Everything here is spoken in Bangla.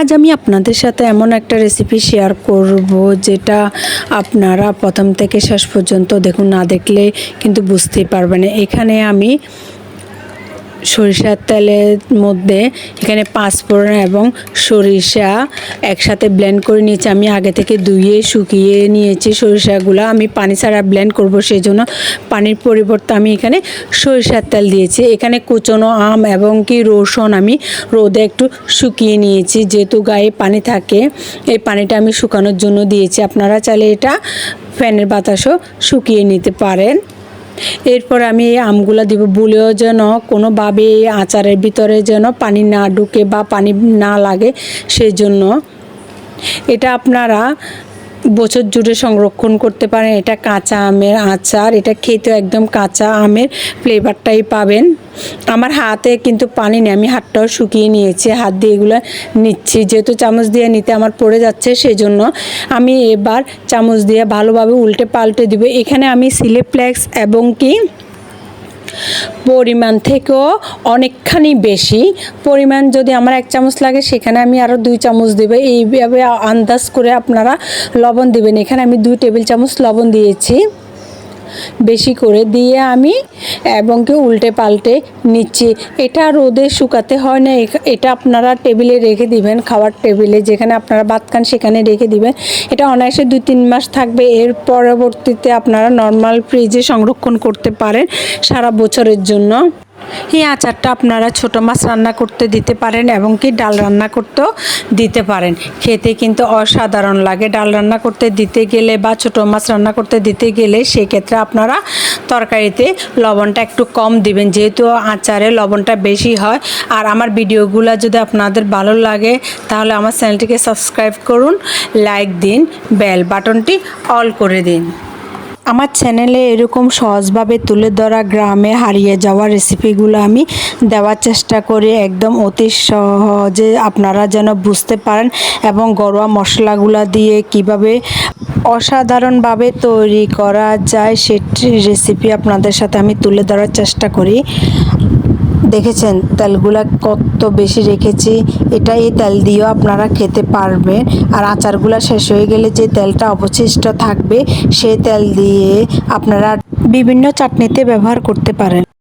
আজ আমি আপনাদের সাথে এমন একটা রেসিপি শেয়ার করব যেটা আপনারা প্রথম থেকে শেষ পর্যন্ত দেখুন, না দেখলে কিন্তু বুঝতেই পারবেন। এখানে আমি সরিষার তেলের মধ্যে এখানে পাঁচফোড়ন এবং সরিষা একসাথে ব্লেন্ড করে নিয়েছি। আমি আগে থেকে ধুয়ে, শুকিয়ে নিয়েছি সরিষাগুলো। আমি পানি ছাড়া ব্লেন্ড করব সেই জন্য পানির পরিবর্তে আমি এখানে সরিষার তেল দিয়েছি। এখানে কুচনো আম এবং কি রসুন আমি রোদে একটু শুকিয়ে নিয়েছি। যেহেতু গায়ে পানি থাকে, এই পানিটা আমি শুকানোর জন্য দিয়েছি। আপনারা চাইলে এটা ফ্যানের বাতাসও শুকিয়ে নিতে পারেন। এরপর আমি এই আমগুলো দিব। বলেও যেন কোনোভাবে এই আচারের ভিতরে যেন পানি না ঢুকে বা পানি না লাগে, সেই জন্য। এটা আপনারা বছর জুড়ে সংরক্ষণ করতে পারেন। এটা কাঁচা আমের আচার, এটা খেতে একদম কাঁচা আমের ফ্লেভারটাই পাবেন। আমার হাতে কিন্তু পানি নেই, আমি হাতটাও শুকিয়ে নিয়েছি। হাত দিয়ে এগুলো নিচ্ছি। যেহেতু চামচ দিয়ে নিতে আমার পড়ে যাচ্ছে সেই জন্য আমি এবার চামচ দিয়ে ভালোভাবে উল্টে পাল্টে দিব। এখানে আমি সিলেপ্লেক্স এবং কি পরিমাণ থেকেও অনেকখানি বেশি। পরিমাণ যদি আমার এক চামচ লাগে, সেখানে আমি আরও দুই চামচ দেবো। এইভাবে আন্দাজ করে আপনারা লবণ দেবেন। এখানে আমি দুই টেবিল চামচ লবণ দিয়েছি। বেশি করে দিয়ে আমি এবং কি উল্টে পাল্টে নিচ্ছি। এটা রোদে শুকাতে হয় না এটা আপনারা টেবিলে রেখে দিবেন, খাওয়ার টেবিলে, যেখানে আপনারা ভাত খান সেখানে রেখে দিবেন। এটা অনায়াসে দুই তিন মাস থাকবে, এর পরবর্তীতে আপনারা নর্মাল ফ্রিজে সংরক্ষণ করতে পারেন সারা বছরের জন্য। এই আচারটা আপনারা ছোট মাছ রান্না করতে দিতে পারেন এবং কি ডাল রান্না করতেও দিতে পারেন। খেতে কিন্তু অসাধারণ লাগে ডাল রান্না করতে দিতে গেলে বা ছোট মাছ রান্না করতে দিতে গেলে সেক্ষেত্রে আপনারা তরকারিতে লবণটা একটু কম দিবেন। যেহেতু আচারে লবণটা বেশি হয়। আর আমার ভিডিওগুলো যদি আপনাদের ভালো লাগে, তাহলে আমার চ্যানেলটিকে সাবস্ক্রাইব করুন, লাইক দিন, বেল বাটনটি অল করে দিন। আমার চ্যানেলে এরকম সহজভাবে তুলে ধরা গ্রামে হারিয়ে যাওয়া রেসিপিগুলো আমি দেওয়ার চেষ্টা করি একদম অতি সহজে। আপনারা যেন বুঝতে পারেন এবং ঘরোয়া মশলাগুলো দিয়ে কীভাবে অসাধারণভাবে তৈরি করা যায়, সেটি রেসিপি আপনাদের সাথে আমি তুলে ধরার চেষ্টা করি। দেখেছেন? তেলগুলা কত বেশি রেখেছি এটা এই তেল দিয়েও আপনারা খেতে পারবেন। আর আচারগুলা শেষ হয়ে গেলে যে তেলটা অবশিষ্ট থাকবে সেই তেল দিয়ে আপনারা বিভিন্ন চাটনিতে ব্যবহার করতে পারেন।